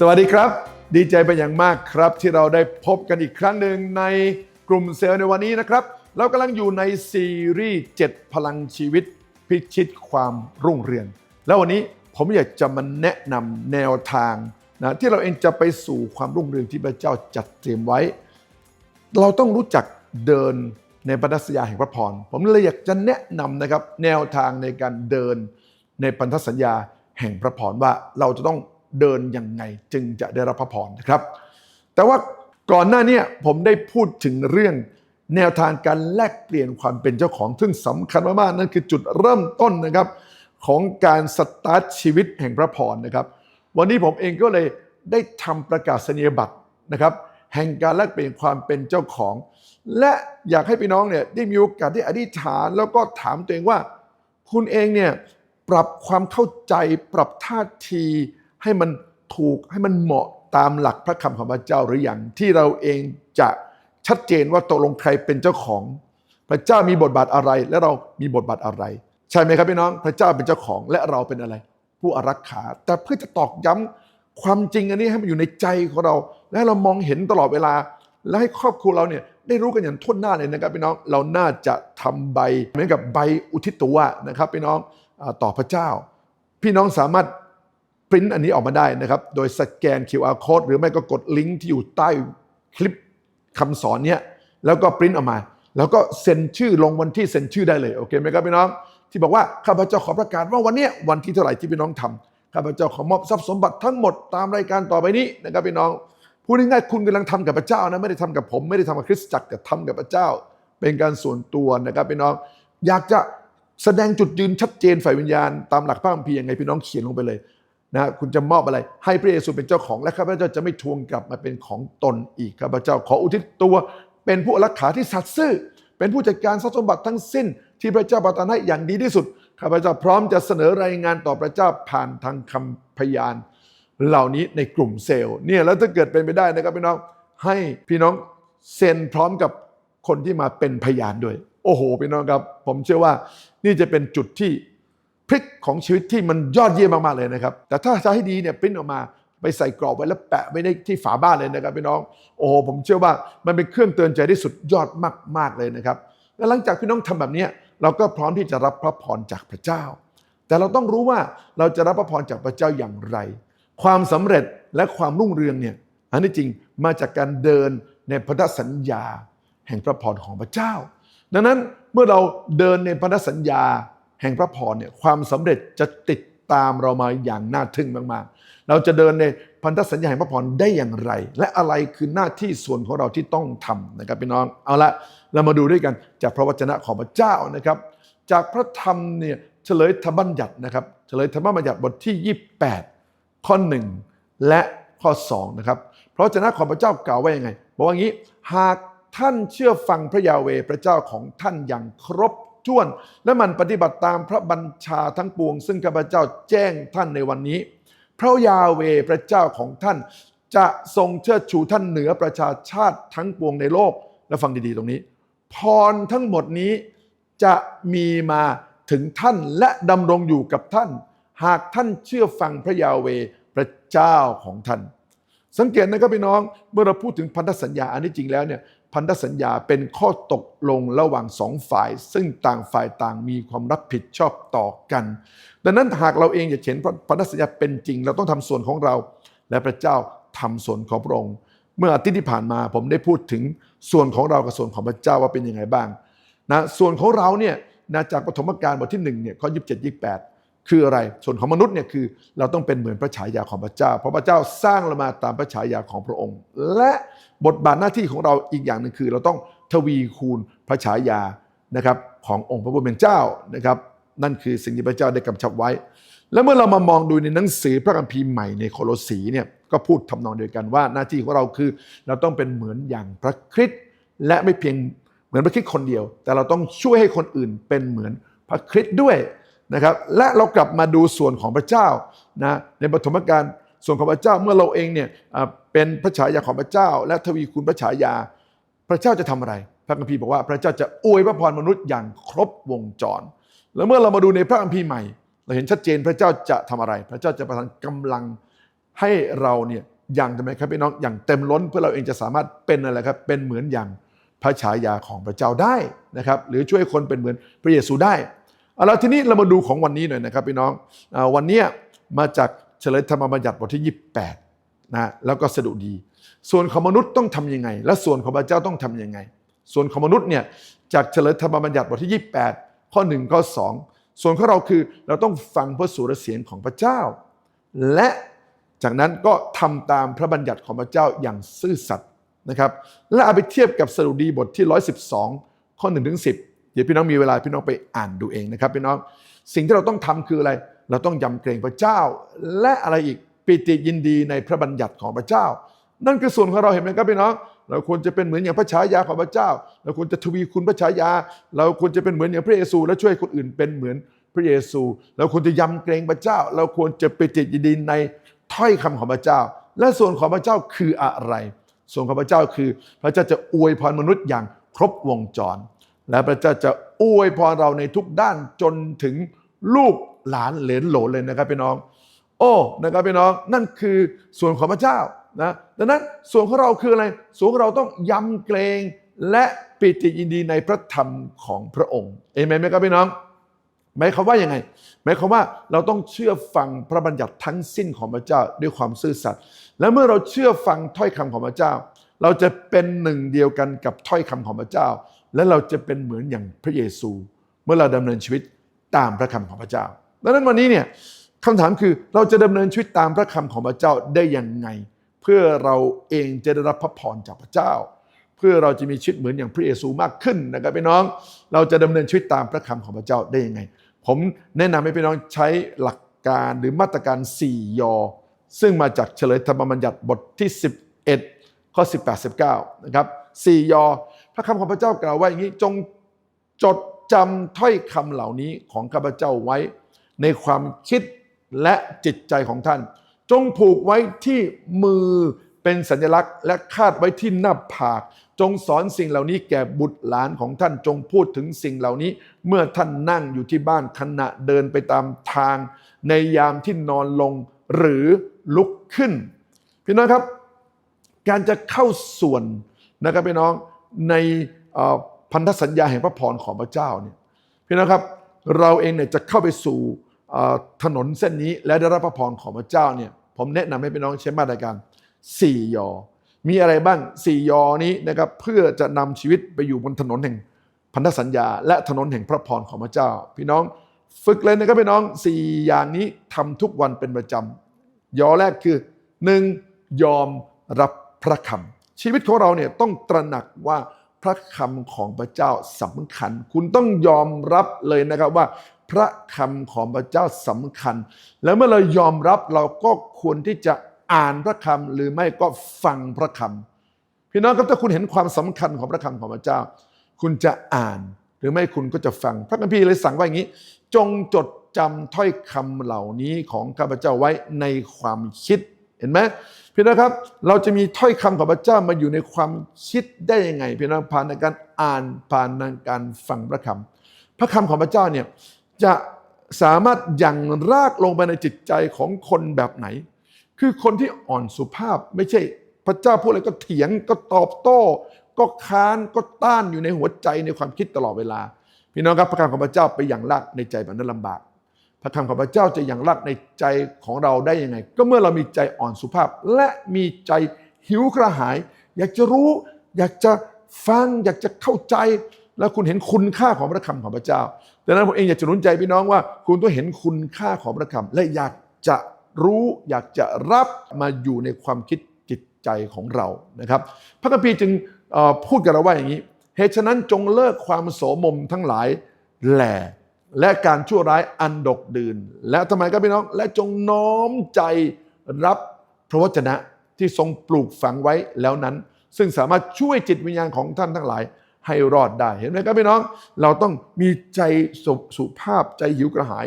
สวัสดีครับ ดีใจเป็นอย่างมากครับ ที่เราได้พบกันอีกครั้งหนึ่งในกลุ่มเซลล์ในวันนี้นะครับ เรากำลังอยู่ในซีรีส์7พลังชีวิต พิชิตความรุ่งเรือง แล้ววันนี้ผมอยากจะมาแนะนำแนวทางนะที่เราเองจะไปสู่ความรุ่งเรืองที่พระเจ้าจัดเตรียมไว้ เราต้องรู้จักเดินในพันธสัญญาแห่งพระพร ผมเลยอยากจะแนะนำนะครับแนวทางในการเดินในพันธสัญญาแห่งพระพรว่าเราจะต้อง เดินยังไงจึงจะได้รับพระพรนะครับ แต่ว่าก่อนหน้านี้ผมได้พูดถึงเรื่องแนวทางการแลกเปลี่ยนความเป็นเจ้าของซึ่งสำคัญมากๆนั่นคือจุดเริ่มต้นนะครับ ของการสตาร์ทชีวิตแห่งพระพรนะครับ วันนี้ผมเองก็เลยได้ทำประกาศนียบัตรนะครับ แห่งการแลกเปลี่ยนความเป็นเจ้าของ และอยากให้พี่น้องเนี่ยได้มีโอกาสได้อธิษฐาน แล้วก็ถามตัวเองว่า คุณเองเนี่ยปรับความเข้าใจปรับท่าที ให้มันถูกให้มันเหมาะตามหลักพระคำของพระเจ้าหรืออยังที่เราเองจะชัดเจนว่าตกลงใครเป็นเจ้าของ พระเจ้ามีบทบาทอะไร และเรามีบทบาทอะไร ใช่ไหมครับพี่น้องพระเจ้าเป็นเจ้าของและเราเป็นอะไร ผู้อารักขา แต่เพื่อจะตอกย้ำความจริงอันนี้ให้มันอยู่ในใจของเรา และเรามองเห็นตลอดเวลา และให้ครอบครัวเราเนี่ยได้รู้กันอย่างทุ่นหน้าเลยนะครับพี่น้องเราน่าจะทำใบเหมือนกับใบอุทิศตัวนะครับพี่น้องต่อพระเจ้า พี่น้องสามารถ ปริ้นอันนี้ออกมาได้นะครับ โดยสแกน QR code หรือไม่ก็กดลิงก์ที่อยู่ใต้คลิปคำสอนเนี้ยแล้วก็ปริ้นออกมา แล้วก็เซ็นชื่อลงวันที่เซ็นชื่อได้เลยโอเคไหมครับพี่น้อง ที่บอกว่าข้าพเจ้าขอประกาศว่าวันเนี้ยวันที่เท่าไหร่ที่พี่น้องทำข้าพเจ้าขอมอบทรัพย์สมบัติทั้งหมดตามรายการต่อไปนี้นะครับพี่น้องพูดง่ายๆคุณกำลังทำกับพระเจ้านะไม่ได้ทำกับผมไม่ได้ทำกับคริสตจักรแต่ทำกับพระเจ้า เป็นการส่วนตัวนะครับพี่น้องอยากจะแสดงจุดยืนชัดเจนฝ่ายวิญญาณ ตามหลักพระคัมภีร์ยังไงพี่น้องเขียนลงไปเลย นะคุณจะมอบอะไร ให้พระเยซูเป็นเจ้าของและข้าพเจ้าจะไม่ทวงกลับมาเป็นของตนอีกข้าพเจ้าขออุทิศตัว เป็นผู้รักขาที่สัตย์ซื่อ เป็นผู้จัดการทรัพย์สมบัติทั้งสิ้น ที่พระเจ้าประทานให้อย่างดีที่สุดข้าพเจ้าพร้อมจะเสนอรายงานต่อพระเจ้าผ่านทางคำพยาน เหล่านี้ในกลุ่มเซลล์เนี่ยแล้วถ้าเกิดเป็นไปได้นะครับพี่น้องให้พี่น้องเซ็นพร้อมกับคนที่มาเป็นพยานด้วย โอ้โหพี่น้องครับ ผมเชื่อว่านี่จะเป็นจุดที่ พลิกของชีวิตที่มันยอดเยี่ยมมากๆเลยนะครับ แต่ถ้าจะให้ดีเนี่ยปริ้นออกมาไปใส่กรอบไว้แล้วแปะไว้ในที่ฝาบ้านเลยนะครับพี่น้อง โอ้ผมเชื่อว่ามันเป็นเครื่องเตือนใจที่สุดยอดมากๆเลยนะครับและหลังจากพี่น้องทำแบบนี้เราก็พร้อมที่จะรับพระพรจากพระเจ้า แต่เราต้องรู้ว่าเราจะรับพระพรจากพระเจ้าอย่างไร ความสำเร็จและความรุ่งเรืองเนี่ยอันนี้จริงมาจากการเดินในพันธสัญญา แห่งพระพรของพระเจ้า ดังนั้นเมื่อเราเดินในพันธสัญญา แห่งพระพรเนี่ยความสำเร็จจะติดตามเรามาอย่างน่าทึ่งมากๆ เราจะเดินในพันธสัญญาแห่งพระพรได้อย่างไร และอะไรคือหน้าที่ส่วนของเราที่ต้องทำนะครับพี่น้องเอาละเรามาดูด้วยกันจากพระวจนะของพระเจ้านะครับ จากพระธรรมเนี่ยเฉลยธรรมบัญญัตินะครับเฉลยธรรมบัญญัติบทที่ 28 ข้อ 1 และข้อ2นะครับพระวจนะของพระเจ้ากล่าวว่ายังไงบอกว่างี้หากท่านเชื่อฟังพระยาเวพระเจ้าของท่านอย่างครบ ถ้วน และมันปฏิบัติตามพระบัญชาทั้งปวง ซึ่งข้าพเจ้าแจ้งท่านในวันนี้ พระยาเวพระเจ้าของท่านจะทรงเชิดชูท่านเหนือประชาชาติทั้งปวงในโลก และฟังดีๆตรงนี้ พรทั้งหมดนี้จะมีมาถึงท่านและดำรงอยู่กับท่าน หากท่านเชื่อฟังพระยาเวพระเจ้าของท่าน สังเกตนะครับพี่น้องเมื่อเราพูดถึงพันธสัญญาอันนี้จริงแล้วเนี่ย พันธสัญญาเป็นข้อตกลงระหว่างสองฝ่าย ซึ่งต่างฝ่ายต่างมีความรับผิดชอบต่อกัน ดังนั้นหากเราเองอยากเห็นพันธสัญญาเป็นจริง เราต้องทำส่วนของเรา และพระเจ้าทำส่วนของพระองค์ เมื่ออาทิตย์ที่ผ่านมาผมได้พูดถึงส่วนของเรากับส่วนของพระเจ้าว่าเป็นยังไงบ้างนะส่วนของเราเนี่ยนะจากปฐมกาลบทที่1เนี่ยข้อ 27 28 คืออะไรส่วนของมนุษย์เนี่ยคือเราต้องเป็นเหมือนพระฉายาของพระเจ้า เพราะพระเจ้าสร้างเรามาตามพระฉายาของพระองค์ และบทบาทหน้าที่ของเราอีกอย่างหนึ่งคือ เราต้องทวีคูณพระฉายานะครับขององค์พระผู้เป็นเจ้านะครับ นั่นคือสิ่งที่พระเจ้าได้กำชับไว้ แล้วเมื่อเรามามองดูในหนังสือพระคัมภีร์ใหม่ในโคโลสีเนี่ยก็พูดทำนองเดียวกันว่าหน้าที่ของเราคือ เราต้องเป็นเหมือนอย่างพระคริสต์และไม่เพียงเหมือนพระคริสต์คนเดียว แต่เราต้องช่วยให้คนอื่นเป็นเหมือนพระคริสต์ด้วย นะครับและเรากลับมาดูส่วนของพระเจ้านะในปฐมกาลส่วนของพระเจ้าเมื่อเราเองเนี่ยเป็นพระฉายาของพระเจ้า และทวีคูณพระฉายา พระเจ้าจะทำอะไร พระคัมภีร์บอกว่าพระเจ้าจะอวยพระพรมนุษย์อย่างครบวงจร แล้วเมื่อเรามาดูในพระคัมภีร์ใหม่ เราเห็นชัดเจนพระเจ้าจะทำอะไร พระเจ้าจะประทานกำลังให้เราเนี่ยอย่างทำไมครับพี่น้องอย่างเต็มล้นเพื่อเราเองจะสามารถเป็นอะไรครับเป็นเหมือนอย่างพระฉายาของพระเจ้าได้นะครับ หรือช่วยคนเป็นเหมือนพระเยซูได้ เอาละทีนี้เรามาดูของวันนี้หน่อยนะครับพี่น้องอวันนี้มาจากเฉลยธรรมบัญญัติบทที่ 28นะแล้วก็สะดุดี ส่วนของมนุษย์ต้องทำยังไง และส่วนของพระเจ้าต้องทำยังไง ส่วนของมนุษย์เนี่ยจากเฉลยธรรมบัญญัติบทที่ 28 ข้อ1ข้อ2 ส่วนของเราคือเราต้องฟังพระสุรเสียงของพระเจ้า และจากนั้นก็ทำตามพระบัญญัติของพระเจ้าอย่างซื่อสัตย์นะครับและเอาไปเทียบกับสดุดีบทที่ 112 ข้อ1ถึง10 ดี๋ยวพี่น้องมีเวลาพี่น้องไปอ่านดูเองนะครับพี่น้องสิ่งที่เราต้องทำคืออะไร เราต้องยำเกรงพระเจ้า และอะไรอีกปิติยินดีในพระบัญญัติของพระเจ้า นั่นคือส่วนของเราเห็นไหมครับพี่น้อง เราควรจะเป็นเหมือนอย่างพระฉายาของพระเจ้า เราควรจะทวีคุณพระฉายา เราควรจะเป็นเหมือนอย่างพระเยซู และช่วยคนอื่นเป็นเหมือนพระเยซู เราควรจะยำเกรงพระเจ้า เราควรจะไปติดยินดีในถ้อยคำของพระเจ้า และส่วนของพระเจ้าคืออะไร ส่วนของพระเจ้าคือ พระเจ้าจะอวยพรมนุษย์อย่างครบวงจร และพระเจ้าจะอวยพรเราในทุกด้านจนถึงลูกหลานเหลนโหลนเลยนะครับพี่น้อง โอ้นะครับพี่น้องนั่นคือส่วนของพระเจ้านะดังนั้นส่วนของเราคืออะไรส่วนของเราต้องยำเกรงและปิติยินดีในพระธรรมของพระองค์เอเมนไหมครับพี่น้องหมายความว่ายังไงหมายความว่าเราต้องเชื่อฟังพระบัญญัติทั้งสิ้นของพระเจ้าด้วยความซื่อสัตย์และเมื่อเราเชื่อฟังถ้อยคำของพระเจ้า เราจะเป็นหนึ่งเดียวกันกับถ้อยคำของพระเจ้า และเราจะเป็นเหมือนอย่างพระเยซู เมื่อเราดำเนินชีวิตตามพระคำของพระเจ้า ดังนั้นวันนี้เนี่ยคำถามคือเราจะดำเนินชีวิตตามพระคำของพระเจ้าได้ยังไง เพื่อเราเองจะได้รับพระพรจากพระเจ้า เพื่อเราจะมีชีวิตเหมือนอย่างพระเยซูมากขึ้นนะครับพี่น้อง เราจะดำเนินชีวิตตามพระคำของพระเจ้าได้ยังไง ผมแนะนำให้พี่น้องใช้หลักการหรือมาตรการ 4 ยอ ซึ่งมาจากเฉลยธรรมบัญญัติบทที่ 11ข้อ18 19นะครับ4ยอ ระคำของพระเจ้ากล่าวว่าอย่างนี้จงจดจำถ้อยคำเหล่านี้ของข้าพเจ้าไว้ ในความคิดและจิตใจของท่าน จงผูกไว้ที่มือเป็นสัญลักษณ์ และคาดไว้ที่หน้าผาก จงสอนสิ่งเหล่านี้แก่บุตรหลานของท่านจงพูดถึงสิ่งเหล่านี้ เมื่อท่านนั่งอยู่ที่บ้านขณะเดินไปตามทาง ในยามที่นอนลงหรือลุกขึ้น พี่น้องครับ การจะเข้าส่วนนะครับพี่น้อง ในพันธสัญญาแห่งพระพรของพระเจ้าเนี่ยพี่น้องครับเราเองเนี่ยจะเข้าไปสู่ถนนเส้นนี้และได้รับพระพรของพระเจ้าเนี่ยผมแนะนำให้พี่น้องใช้มาตรการ4ยอ มีอะไรบ้าง 4 ยอนี้นะครับเพื่อจะนำชีวิตไปอยู่บนถนนแห่งพันธสัญญา และถนนแห่งพระพรของพระเจ้า พี่น้องฝึกเลยนะครับพี่น้อง 4 อย่างนี้ทำทุกวันเป็นประจำยอแรกคือ 1. ยอมรับพระคำ ชีวิตของเราเนี่ยต้องตระหนักว่าพระคำของพระเจ้าสำคัญ คุณต้องยอมรับเลยนะครับว่า พระคำของพระเจ้าสำคัญ แล้วเมื่อเรายอมรับเราก็ควรที่จะอ่านพระคำหรือไม่ก็ฟังพระคำพี่น้องครับถ้าคุณเห็นความสำคัญของพระคำของพระเจ้า คุณจะอ่านหรือไม่คุณก็จะฟัง พระคัมภีร์เลยสั่งว่าอย่างนี้ จงจดจำถ้อยคำเหล่านี้ของข้าพเจ้าไว้ในความคิด เห็นไหมพี่น้องครับ เราจะมีถ้อยคำของพระเจ้ามาอยู่ในความคิดได้ยังไงพี่น้องผ่านในการอ่านผ่านในการฟังพระคำพระคำของพระเจ้าเนี่ยจะสามารถยังรากลงไปในจิตใจของคนแบบไหน คือคนที่อ่อนสุภาพไม่ใช่พระเจ้าพูดอะไรก็เถียงก็ตอบโต้ ก็ค้านก็ต้านอยู่ในหัวใจในความคิดตลอดเวลา พี่น้องครับพระคำของพระเจ้าไปอย่างรากในใจแบบนั้นลำบาก พระคำของพระเจ้าจะอย่างรากในใจของเราได้ยังไง ก็เมื่อเรามีใจอ่อนสุภาพ และมีใจหิวกระหาย อยากจะรู้ อยากจะฟัง อยากจะเข้าใจ แล้วคุณเห็นคุณค่าของพระคำของพระเจ้าดังนั้นผมเองอยากจะหนุนใจพี่น้องว่า คุณต้องเห็นคุณค่าของพระคำและอยากจะรู้ อยากจะรับมาอยู่ในความคิดจิตใจของเรานะครับ พระคัมภีร์จึงพูดกับเราว่าอย่างนี้เหตุฉะนั้นจงเลิกความโสมมทั้งหลายแหล่ และการชั่วร้ายอันดกดื่น และทำไมครับพี่น้อง และจงน้อมใจรับพระวจนะที่ทรงปลูกฝังไว้แล้วนั้น ซึ่งสามารถช่วยจิตวิญญาณของท่านทั้งหลาย ให้รอดได้เห็นไหมครับพี่น้อง เราต้องมีใจสุสุภาพใจหิวกระหาย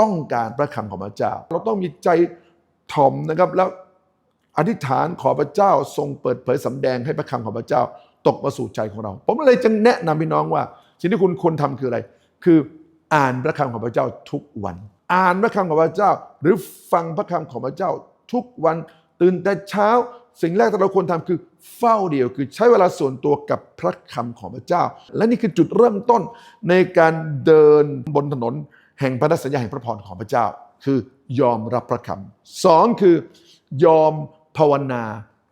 ต้องการพระคำของพระเจ้า เราต้องมีใจถ่อมนะครับแล้วอธิษฐานขอพระเจ้าทรงเปิดเผยสำแดงให้พระคำของพระเจ้า ตกมาสู่ใจของเรา ผมเลยจึงแนะนำพี่น้องว่า สิ่งที่คุณควรทำคืออะไร คือ อ่านพระคำของพระเจ้าทุกวัน อ่านพระคำของพระเจ้า หรือฟังพระคำของพระเจ้าทุกวัน ตื่นแต่เช้า สิ่งแรกที่เราควรทำคือเฝ้าเดียวคือใช้เวลาส่วนตัวกับพระคำของพระเจ้า และนี่คือจุดเริ่มต้นในการเดินบนถนน แห่งพันธสัญญาแห่งพระพรของพระเจ้า คือยอมรับพระคำสองคือยอมภาวนา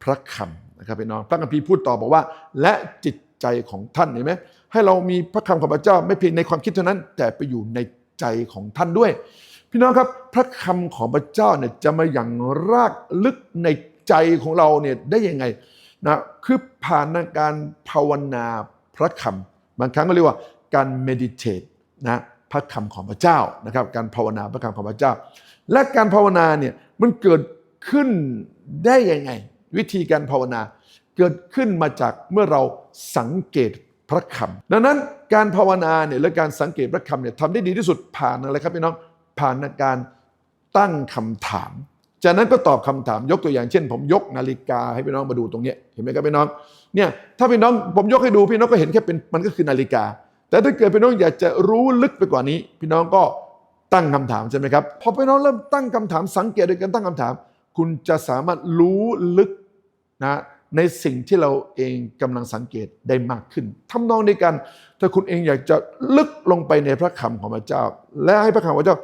พระคำนะครับพี่น้องพระคัมภีร์พูดต่อบอกว่า และจิตใจของท่านเห็นไหม ให้เรามีพระคำของพระเจ้าไม่เพียงในความคิดเท่านั้น แต่ไปอยู่ในใจของท่านด้วย พี่น้องครับพระคำของพระเจ้าเนี่ยจะมาอย่างรากลึกในใจของเราเนี่ยได้ยังไงนะคือผ่านการภาวนาพระคำบางครั้งก็เรียกว่าการ meditate นะพระคำของพระเจ้านะครับ การภาวนาพระคำของพระเจ้า และการภาวนาเนี่ยมันเกิดขึ้นได้ยังไง วิธีการภาวนา เกิดขึ้นมาจากเมื่อเราสังเกต พระคำดังนั้นการภาวนาเนี่ยและการสังเกตพระคำเนี่ยทำได้ดีที่สุดผ่านอะไรครับพี่น้องผ่านการตั้งคำถาม จากนั้นก็ตอบคำถามยกตัวอย่างเช่น ผมยกนาฬิกาให้พี่น้องมาดูตรงนี้เห็นไหมครับพี่น้องเนี่ยถ้าพี่น้องผมยกให้ดูพี่น้องก็เห็นแค่เป็นมันก็คือนาฬิกา แต่ถ้าเกิดพี่น้องอยากจะรู้ลึกไปกว่านี้ พี่น้องก็ตั้งคำถามใช่ไหมครับพอพี่น้องเริ่มตั้งคำถามสังเกตโดยการตั้งคำถาม คุณจะสามารถรู้ลึกนะ ในสิ่งที่เราเองกำลังสังเกตได้มากขึ้นทำนองในกันถ้าคุณเองอยากจะลึกลงไปในพระคำของพระเจ้า และให้พระคำของพระเจ้า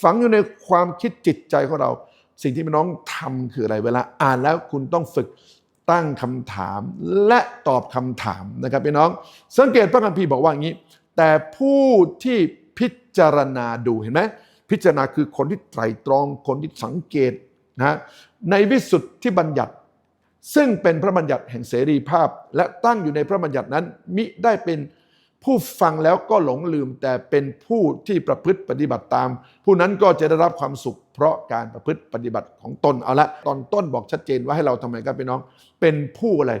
ฝังอยู่ในความคิดจิตใจของเรา สิ่งที่พี่น้องทำคืออะไรเวลาอ่านแล้วคุณต้องฝึกตั้งคำถามและตอบคำถามนะครับพี่น้อง สังเกตพระคัมภีร์บอกว่าอย่างนี้ แต่ผู้ที่พิจารณาดูเห็นไหมพิจารณาคือคนที่ไตรตรองคนที่สังเกตนะในวิสุทธิบัญญัติ ซึ่งเป็นพระบัญญัติแห่งเสรีภาพ และตั้งอยู่ในพระบัญญัตินั้น มิได้เป็นผู้ฟังแล้วก็หลงลืม แต่เป็นผู้ที่ประพฤติปฏิบัติตาม ผู้นั้นก็จะได้รับความสุข เพราะการประพฤติปฏิบัติของตนเอาละตอนต้นบอกชัดเจนว่าให้เราทำไมครับพี่น้อง เป็นผู้อะไร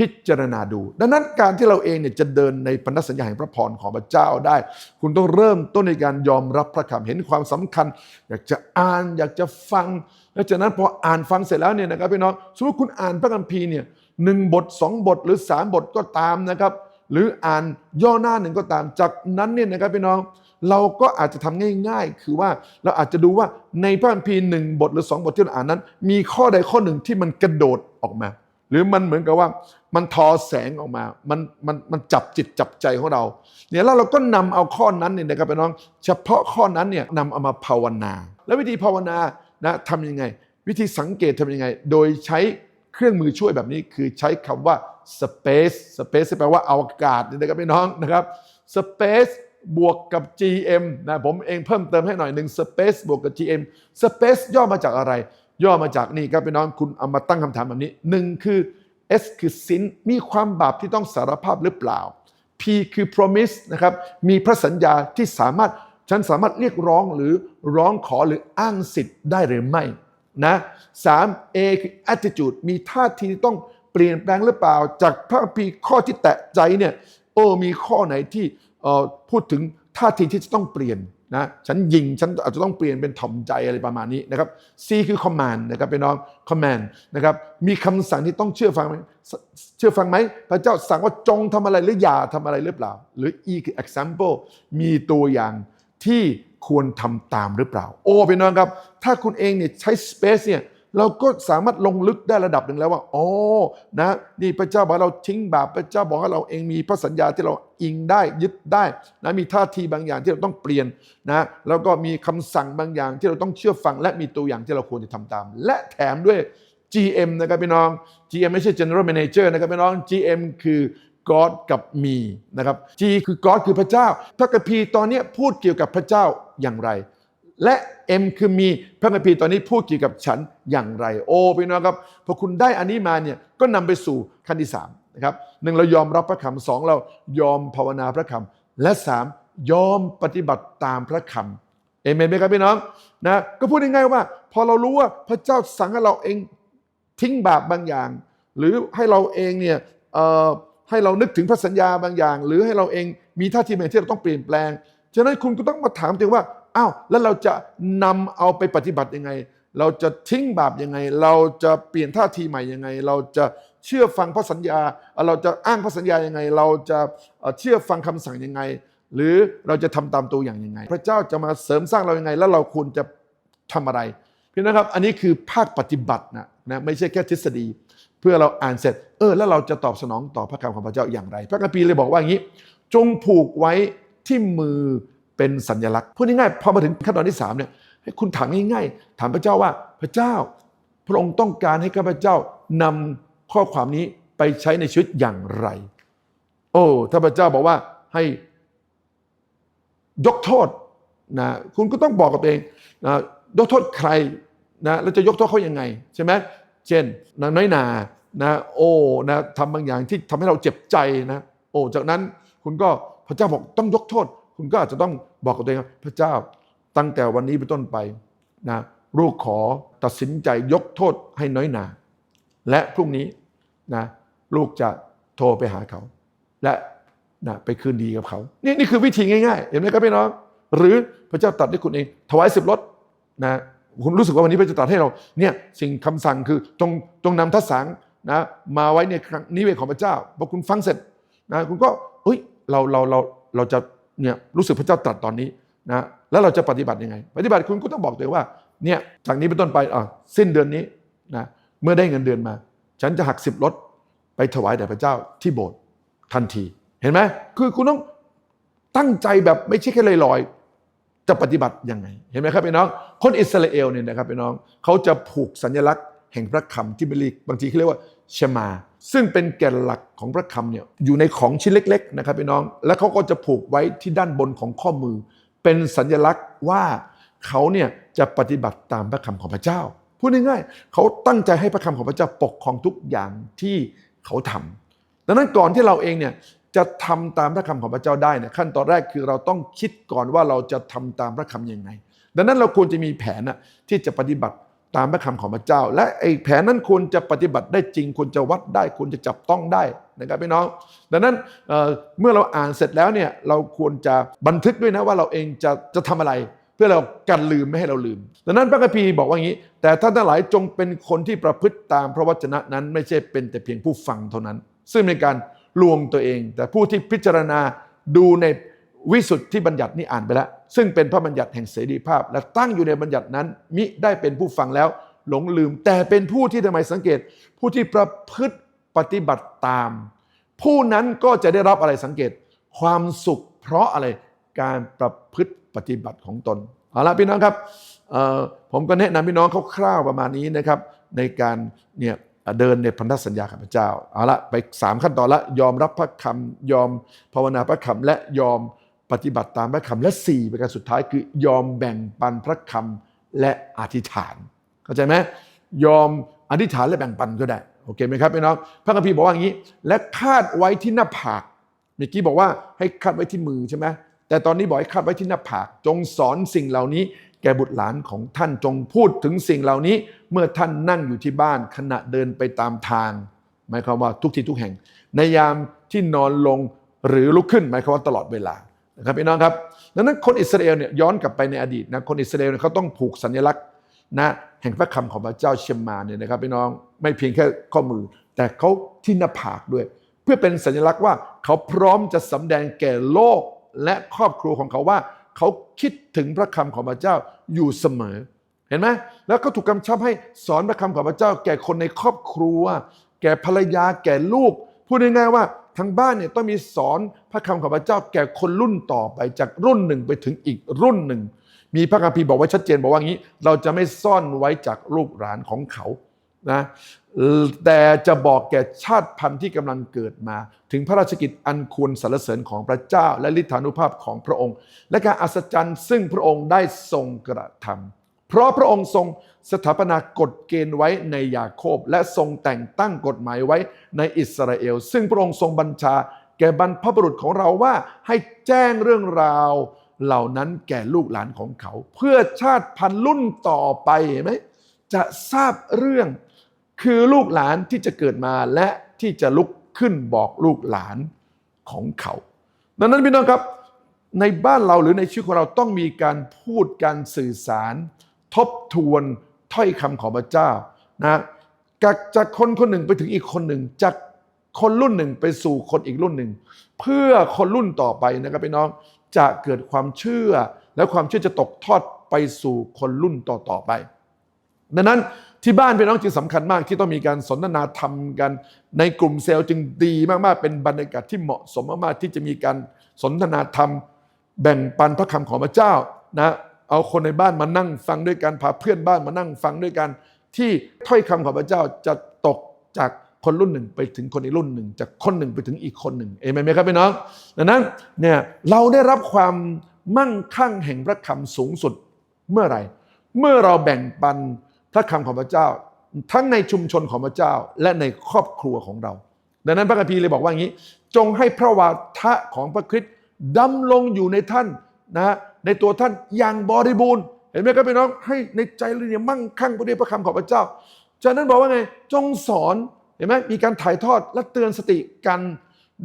พิจารณาดู ดังนั้นการที่เราเองเนี่ยจะเดินในพันธสัญญาแห่งพระพรของพระเจ้าได้ คุณต้องเริ่มต้นในการยอมรับพระคำเห็นความสำคัญ อยากจะอ่านอยากจะฟังแล้วจากนั้นพออ่านฟังเสร็จแล้วเนี่ยนะครับพี่น้องสมมติคุณอ่านพระคัมภีร์เนี่ยหนึ่งบทสองบทหรือสามบทก็ตามนะครับหรืออ่านย่อหน้าหนึ่งก็ตามจากนั้นเนี่ยนะครับพี่น้องเราก็อาจจะทำง่าย ๆ คือว่าเราอาจจะดูว่าในพระคัมภีร์หนึ่งบทหรือสองบทที่เราอ่านนั้น มีข้อใดข้อหนึ่งที่มันกระโดดออกมา หรือมันเหมือนกับว่ามันทอแสงออกมา มันมันมันจับจิตจับใจของเราเนี่ยแล้วเราก็นำเอาข้อนั้นเนี่ยนะครับพี่น้อง เฉพาะข้อนั้นเนี่ยนำเอามาภาวนา แล้ววิธีภาวนานะทำยังไง วิธีสังเกตทำยังไง โดยใช้เครื่องมือช่วยแบบนี้คือใช้คำว่า space space แปลว่าอวกาศนี่นะครับพี่น้องนะครับ space บวกกับ GM นะผมเองเพิ่มเติมให้หน่อยหนึ่ง space บวกกับ GM space ย่อมาจากอะไร ย่อมาจากนี่ครับพี่น้องคุณเอามาตั้งคำถามแบบนี้หนึ่งคือ S คือสินมีความบาปที่ต้องสารภาพหรือเปล่า P คือ promise นะครับมีพระสัญญาที่สามารถฉันสามารถเรียกร้องหรือร้องขอหรืออ้างสิทธิ์ได้หรือไม่นะสาม A คือ attitude มีท่าทีที่ต้องเปลี่ยนแปลงหรือเปล่า จากพระคัมภีข้อที่แตะใจเนี่ยโอ้มีข้อไหนที่พูดถึงท่าทีที่จะต้องเปลี่ยน นะฉันยิงฉันอาจจะต้องเปลี่ยนเป็นถ่อมใจอะไรประมาณนี้นะครับ C คือ command นะครับเป็นน้อง command นะครับมีคำสั่งที่ต้องเชื่อฟังไหมเชื่อฟังไหมพระเจ้าสั่งว่าจงทำอะไรหรืออย่าทำอะไรหรือเปล่า หรือ E คือ example มีตัวอย่างที่ควรทำตามหรือเปล่า โอ้พี่น้องครับ ถ้าคุณเองเนี่ยใช้ space เนี่ย เราก็สามารถลงลึกได้ระดับหนึ่งแล้วว่าอ๋อนะ นี่พระเจ้าบอกเราทิ้งบาปพระเจ้าบอกให้เราเองมีพระสัญญาที่เราอิงได้ยึดได้นะมีท่าทีบางอย่างที่เราต้องเปลี่ยนนะแล้วก็มีคำสั่งบางอย่างที่เราต้องเชื่อฟัง และมีตัวอย่างที่เราควรจะทำตาม และแถมด้วย GM นะครับพี่น้อง GM ไม่ใช่ General Manager นะครับพี่น้อง GM คือ God กับมีนะครับ G คือ God คือพระเจ้าพระคัมภีร์ตอนนี้พูดเกี่ยวกับพระเจ้าอย่างไร และ M คือมีพระคัมภีร์ตอนนี้พูดเกี่ยวกับฉันอย่างไร โอ้พี่น้องครับพอคุณได้อันนี้มาเนี่ยก็นำไปสู่ขั้นที่3นะครับหนึ่งเรายอมรับพระคำสองเรายอมภาวนาพระคำและสามยอมปฏิบัติตามพระคำเอเมนไหมครับพี่น้องนะก็พูดง่ายๆว่า พอเรารู้ว่าพระเจ้าสั่งให้เราเองทิ้งบาปบางอย่าง หรือให้เราเองเนี่ยเอ่อให้เรานึกถึงพระสัญญาบางอย่าง หรือให้เราเองมีท่าทีบางที่เราต้องเปลี่ยนแปลงฉะนั้นคุณก็ต้องมาถามตัวเองว่า อ้าวแล้วเราจะนำเอาไปปฏิบัติยังไง เราจะทิ้งบาปยังไง เราจะเปลี่ยนท่าทีใหม่ยังไง เราจะเชื่อฟังพระสัญญา เราจะอ้างพระสัญญายังไง เราจะเชื่อฟังคำสั่งยังไง หรือเราจะทำตามตัวอย่างยังไง พระเจ้าจะมาเสริมสร้างเรายังไง แล้วเราควรจะทำอะไรพี่นะครับ อันนี้คือภาคปฏิบัตินะนะไม่ใช่แค่ทฤษฎี เพื่อเราอ่านเสร็จ เออ แล้วเราจะตอบสนองต่อพระคำของพระเจ้าอย่างไร พระคัมภีร์เลยบอกว่าอย่างนี้ จงผูกไว้ที่มือ เป็นสัญลักษณ์พูดง่ายๆพอมาถึงขั้นตอนที่สามเนี่ยให้คุณถามง่ายๆ ถามพระเจ้าว่าพระเจ้า พระองค์ต้องการให้ข้าพเจ้านำข้อความนี้ไปใช้ในชีวิตอย่างไร โอ้ถ้าพระเจ้าบอกว่าให้ยกโทษนะคุณก็ต้องบอกกับตัวเองนะยกโทษใครนะแล้วจะยกโทษเขายังไงใช่ไหมเช่นนางน้อยนานะโอ้นะทำบางอย่างที่ทำให้เราเจ็บใจนะโอ้จากนั้นคุณก็พระเจ้าบอกต้องยกโทษ คุณก็อาจจะต้อง บอกกับตัวเองว่าพระเจ้าตั้งแต่วันนี้เป็นต้นไปนะลูกขอตัดสินใจยกโทษให้น้อยหนา และพรุ่งนี้นะลูกจะโทรไปหาเขา และนะไปคืนดีกับเขา นี่นี่คือวิธีง่ายๆ เห็นไหมครับพี่น้อง หรือพระเจ้าตัดให้คุณเองถวายสิบรถนะคุณรู้สึกว่าวันนี้พระเจ้าตัดให้เราเนี่ยสิ่งคำสั่งคือจงจงนำทัศสังนะมาไว้ในครั้งนิเวศของพระเจ้าพอคุณฟังเสร็จนะคุณก็เฮ้ยเราเราเราเราจะ เนี่ยรู้สึกพระเจ้าตรัสตอนนี้นะแล้วเราจะปฏิบัติยังไง ปฏิบัติคุณก็ต้องบอกตัวเองว่าเนี่ยจากนี้เป็นต้นไปอะสิ้นเดือนนี้นะเมื่อได้เงินเดือนมา ฉันจะหักสิบรถไปถวายแด่พระเจ้าที่โบสถ์ทันที เห็นไหมคือคุณต้องตั้งใจแบบไม่ใช่แค่ลอยๆจะปฏิบัติยังไง เห็นไหมครับพี่น้อง คนอิสราเอลเนี่ยนะครับพี่น้องเขาจะผูกสัญลักษณ์แห่งพระคำที่บริกบางทีเขาเรียกว่าเชมา ซึ่งเป็นแก่นหลักของพระคำเนี่ยอยู่ในของชิ้นเล็ก ๆ นะครับพี่น้อง แล้วเขาก็จะผูกไว้ที่ด้านบนของข้อมือ เป็นสัญลักษณ์ว่าเขาเนี่ยจะปฏิบัติตามพระคำของพระเจ้าพูดง่ายๆเขาตั้งใจให้พระคำของพระเจ้าปกครองทุกอย่างที่เขาทำดังนั้นก่อนที่เราเองเนี่ยจะทำตามพระคำของพระเจ้าได้เนี่ยขั้นตอนแรกคือเราต้องคิดก่อนว่าเราจะทำตามพระคำยังไง ดังนั้นเราควรจะมีแผนที่จะปฏิบัติ ตามพระคำของพระเจ้า และไอ้แผนนั้นควรจะปฏิบัติได้จริงควรจะวัดได้ควรจะจับต้องได้นะครับพี่น้อง ดังนั้นเเมื่อเราอ่านเสร็จแล้วเนี่ยเราควรจะบันทึกด้วยนะว่าเราเองจะจะทำอะไร เพื่อเรากันลืมไม่ให้เราลืม ดังนั้นพระคัมภีร์บอกว่าอย่างนี้ แต่ท่านทั้งหลายจงเป็นคนที่ประพฤติตามพระวจนะนั้น ไม่ใช่เป็นแต่เพียงผู้ฟังเท่านั้น ซึ่งในการลวงตัวเอง แต่ผู้ที่พิจารณาดูในวิสุทธิบัญญัตินี่อ่านไปแล้ว ซึ่งเป็นพระบัญญัติแห่งเสรีภาพ และตั้งอยู่ในบัญญัตินั้น มิได้เป็นผู้ฟังแล้วหลงลืม แต่เป็นผู้ที่ทำไมสังเกต ผู้ที่ประพฤติปฏิบัติตาม ผู้นั้นก็จะได้รับอะไรสังเกต ความสุขเพราะอะไรการประพฤติปฏิบัติของตนเอาละพี่น้องครับผมก็แนะนำพี่น้องคร่าวๆประมาณนี้นะครับ ในการเนี่ยเดินในพันธสัญญากับพระเจ้าเอาละไปสามขั้นตอนละยอมรับพระคำยอมภาวนาพระคำและยอม ปฏิบัติตามพระคำและสี่ประการสุดท้ายคือยอมแบ่งปันพระคำและอธิษฐาน เข้าใจไหมยอมอธิษฐานและแบ่งปันก็ได้โอเคไหมครับพี่น้องพระคัมภีร์บอกว่าอย่างนี้ และคาดไว้ที่หน้าผากเมื่อกี้บอกว่าให้คาดไว้ที่มือใช่ไหมแต่ตอนนี้บอกให้คาดไว้ที่หน้าผาก จงสอนสิ่งเหล่านี้ แก่บุตรหลานของท่านจงพูดถึงสิ่งเหล่านี้ เมื่อท่านนั่งอยู่ที่บ้านขณะเดินไปตามทาง หมายความว่าทุกที่ทุกแห่ง ในยามที่นอนลงหรือลุกขึ้นหมายความว่าตลอดเวลา นะครับพี่น้องครับดังนั้นคนอิสราเอลเนี่ยย้อนกลับไปในอดีตนะคนอิสราเอลเนี่ยเขาต้องผูกสัญลักษณ์นะแห่งพระคำของพระเจ้าเชมมาเนี่ยนะครับพี่น้องไม่เพียงแค่ข้อมือ แต่เขาที่หน้าผากด้วย เพื่อเป็นสัญลักษณ์ว่าเขาพร้อมจะสำแดงแก่โลกและครอบครัวของเขาว่า เขาคิดถึงพระคำของพระเจ้าอยู่เสมอ เห็นไหมแล้วก็ถูกกำชับให้สอนพระคำของพระเจ้า แก่คนในครอบครัว แก่ภรรยาแก่ลูก พูดง่ายๆว่า ทั้งบ้านเนี่ยต้องมีสอนพระคำของพระเจ้าแก่คนรุ่นต่อไปจากรุ่นหนึ่งไปถึงอีกรุ่นหนึ่ง มีพระคัมภีร์บอกไว้ชัดเจนบอกว่างี้ เราจะไม่ซ่อนไว้จากลูกหลานของเขานะแต่จะบอกแก่ชาติพันธุ์ที่กำลังเกิดมา ถึงพระราชกิจอันควรสรรเสริญของพระเจ้า และฤทธานุภาพของพระองค์ และการอัศจรรย์ซึ่งพระองค์ได้ทรงกระทำ เพราะพระองค์ทรงสถาปนากฎเกณฑ์ไว้ในยาโคบ และทรงแต่งตั้งกฎหมายไว้ในอิสราเอล ซึ่งพระองค์ทรงบัญชา แก่บรรพบุรุษของเราว่าให้แจ้งเรื่องราวเหล่านั้นแก่ลูกหลานของเขา เพื่อชาติพันธุ์รุ่นต่อไปเห็นไหมจะทราบเรื่องคือลูกหลานที่จะเกิดมาและที่จะลุกขึ้นบอกลูกหลานของเขา ดังนั้นพี่น้องครับในบ้านเราหรือในชีวิตของเราต้องมีการพูดการสื่อสาร ทบทวนถ้อยคำของพระเจ้านะจากจากคนคนหนึ่งไปถึงอีกคนหนึ่ง จากคนรุ่นหนึ่งไปสู่คนอีกรุ่นหนึ่ง เพื่อคนรุ่นต่อไปนะครับพี่น้องจะเกิดความเชื่อ และความเชื่อจะตกทอดไปสู่คนรุ่นต่อๆไป ดังนั้นที่บ้านพี่น้องจึงสำคัญมากที่ต้องมีการสนทนาธรรมกัน ในกลุ่มเซลล์จึงดีมากๆ เป็นบรรยากาศที่เหมาะสมมากๆที่จะมีการสนทนาธรรม แบ่งปันพระคำของพระเจ้านะ เอาคนในบ้านมานั่งฟังด้วยกันพาเพื่อนบ้านมานั่งฟังด้วยกัน ที่ถ้อยคำของพระเจ้าจะตกจากคนรุ่นหนึ่งไปถึงคนอีกรุ่นหนึ่ง จากคนหนึ่งไปถึงอีกคนหนึ่งเอเมนไหมครับพี่น้องดังนั้นเนี่ยเราได้รับความมั่งคั่งแห่งพระคำสูงสุดเมื่อไหร่ เมื่อเราแบ่งปันพระคำของพระเจ้า ทั้งในชุมชนของพระเจ้าและในครอบครัวของเรา ดังนั้นพระคัมภีร์เลยบอกว่าอย่างนี้ จงให้พระวาทะของพระคริสต์ดำลงอยู่ในท่านนะฮะ ในตัวท่านอย่างบริบูรณ์ เห็นไหมครับพี่น้องให้ในใจเราเนี่ยมั่งคั่งไปด้วยพระคำของพระเจ้าจากนั้นบอกว่าไงจงสอนเห็นไหมมีการถ่ายทอดและเตือนสติกัน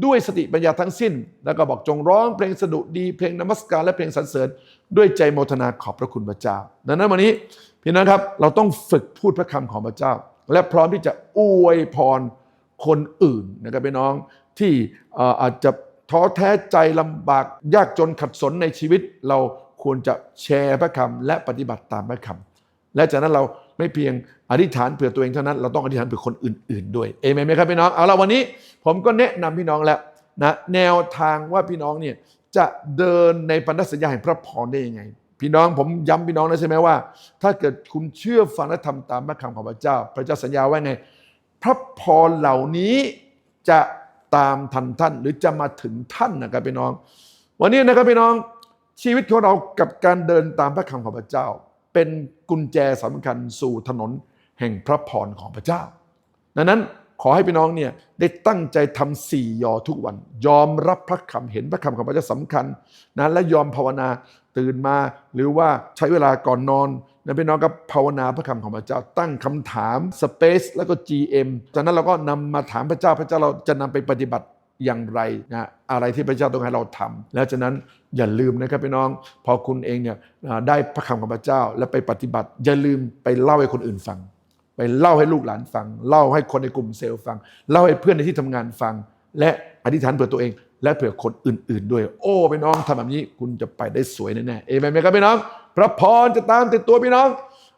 ด้วยสติปัญญาทั้งสิ้น แล้วก็บอกจงร้องเพลงสดุดีเพลงนมัสการและเพลงสรรเสริญ ด้วยใจโมทนาขอบพระคุณพระเจ้า ดังนั้นวันนี้พี่น้องครับเราต้องฝึกพูดพระคำของพระเจ้า และพร้อมที่จะอวยพรคนอื่นนะครับพี่น้องที่อาจจะ ท้อแท้ใจลำบากยากจนขัดสนในชีวิต เราควรจะแชร์พระคำและปฏิบัติตามพระคำและจากนั้นเราไม่เพียงอธิษฐานเผื่อตัวเองเท่านั้นเราต้องอธิษฐานเผื่อคนอื่น ๆ ด้วยเอเมนไหมครับพี่น้องเอาละวันนี้ผมก็แนะนำพี่น้องแล้วนะแนวทางว่าพี่น้องเนี่ยจะเดินในพันธสัญญาแห่งพระพรได้ยังไง พี่น้องผมย้ำพี่น้องนะใช่ไหมว่า ถ้าเกิดคุณเชื่อฟังและทำตามพระคำของพระเจ้า พระเจ้าสัญญาไว้ไง พระพรเหล่านี้จะ ตามทันท่าน หรือจะมาถึงท่านนะครับพี่น้อง วันนี้นะครับพี่น้องชีวิตของเรากับการเดินตามพระคำของพระเจ้า เป็นกุญแจสำคัญสู่ถนนแห่งพระพรของพระเจ้า ดังนั้นขอให้พี่น้องเนี่ยได้ตั้งใจทำสี่ยอทุกวัน ยอมรับพระคำเห็นพระคำของพระเจ้าสำคัญนะและยอมภาวนาตื่นมา หรือว่าใช้เวลาก่อนนอน นะพี่น้องก็ภาวนาพระคำของพระเจ้าตั้งคำถาม Space แล้วก็ GM จากนั้นเราก็นำมาถามพระเจ้าพระเจ้าเราจะนำไปปฏิบัติอย่างไรนะอะไรที่พระเจ้าต้องให้เราทำแล้วจากนั้นอย่าลืมนะครับพี่น้อง พอคุณเองเนี่ยได้พระคำของพระเจ้า แล้วไปปฏิบัติ อย่าลืมไปเล่าให้คนอื่นฟัง ไปเล่าให้ลูกหลานฟัง เล่าให้คนในกลุ่มเซลล์ฟัง เล่าให้เพื่อนในที่ทำงานฟัง และอธิษฐานเผื่อตัวเอง และเผื่อคนอื่น ๆ ด้วย โอ้พี่น้องทำแบบนี้คุณจะไปได้สวยแน่ๆเอเมนไหมครับพี่น้อง พระพรจะตามติดตัวพี่น้อง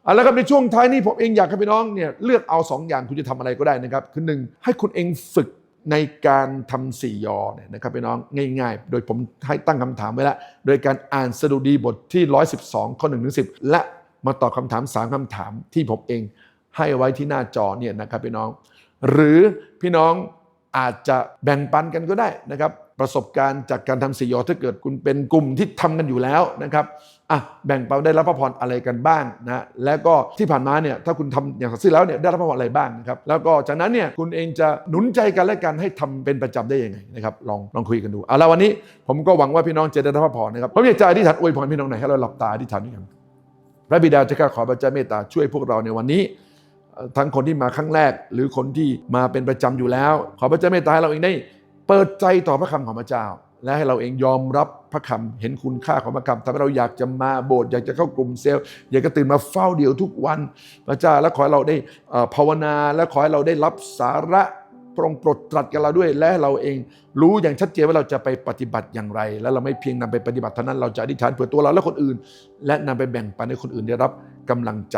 เอาละครับในช่วงท้ายนี้ผมเองอยากให้พี่น้องเนี่ยเลือกเอาสองอย่างคุณจะทำอะไรก็ได้นะครับ คือหนึ่งให้คุณเองฝึกในการทำสี่ยอเนี่ยนะครับพี่น้องง่าย ๆ โดยผมให้ตั้งคำถามไว้แล้วโดยการอ่านสดุดีบทที่ 112 ข้อ1ถึง10 และมาตอบคำถาม 3คำถามที่ผมเองให้ไว้ที่หน้าจอเนี่ยนะครับพี่น้อง หรือพี่น้อง อาจจะแบ่งปันกันก็ได้นะครับ ประสบการณ์จากการทำสียอถ้าเกิดคุณเป็นกลุ่มที่ทำกันอยู่แล้วนะครับอะแบ่งปันได้รับพระพรอะไรกันบ้างนะแล้วก็ที่ผ่านมาเนี่ยถ้าคุณทำอย่างสัตย์ซื่อแล้วเนี่ยได้รับพระพรอะไรบ้างนะครับแล้วก็จากนั้นเนี่ยคุณเองจะหนุนใจกันและกันให้ทำเป็นประจำได้ยังไงนะครับลองลองคุยกันดูเอาละวันนี้ผมก็หวังว่าพี่น้องจะได้รับพระพรนะครับผมอยากจะอธิษฐานอวยพรพี่น้องหน่อยให้เราหลับตาอธิษฐานด้วยกันพระบิดาเจ้าข้าขอพระเจ้าเมตตาช่วยพวกเราในวันนี้ ทั้งคนที่มาครั้งแรก หรือคนที่มาเป็นประจำอยู่แล้ว ขอพระเจ้าเมตตาให้เราเองได้ เปิดใจต่อพระคำของพระเจ้า และให้เราเองยอมรับพระคำเห็นคุณค่าของพระคำทำให้เราอยากจะมาโบสถ์อยากจะเข้ากลุ่มเซลล์อยากจะตื่นมาเฝ้าเดี่ยวทุกวัน พระเจ้าและขอให้เราได้ภาวนาและขอให้เราได้รับสาระพระองค์โปรดตรัสกับเราด้วยและให้เราเอง รู้อย่างชัดเจนว่าเราจะไปปฏิบัติอย่างไร และเราไม่เพียงนำไปปฏิบัติเท่านั้นเราจะอธิษฐานเผื่อตัวเราและคนอื่น และนำไปแบ่งปันให้คนอื่นได้รับกำลังใจ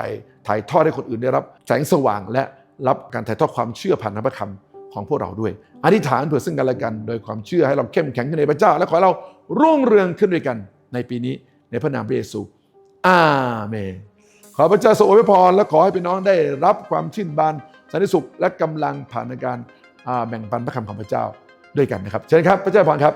ถ่ายทอดให้คนอื่นได้รับ แสงสว่างและรับการถ่ายทอดความเชื่อผ่านพระคำของพวกเราด้วย อธิษฐานเผื่อซึ่งกันและกัน โดยความเชื่อให้เราเข้มแข็งขึ้นในพระเจ้า และขอเรารุ่งเรืองขึ้นด้วยกันในปีนี้ในพระนามพระเยซู อาเมน ขอพระเจ้าทรงอวยพร และขอให้พี่น้องได้รับความชื่นบานสันติสุขและกำลังผ่านในการแบ่งปันพระคำของพระเจ้าด้วยกันนะครับ เชิญครับ พระเจ้าพรครับ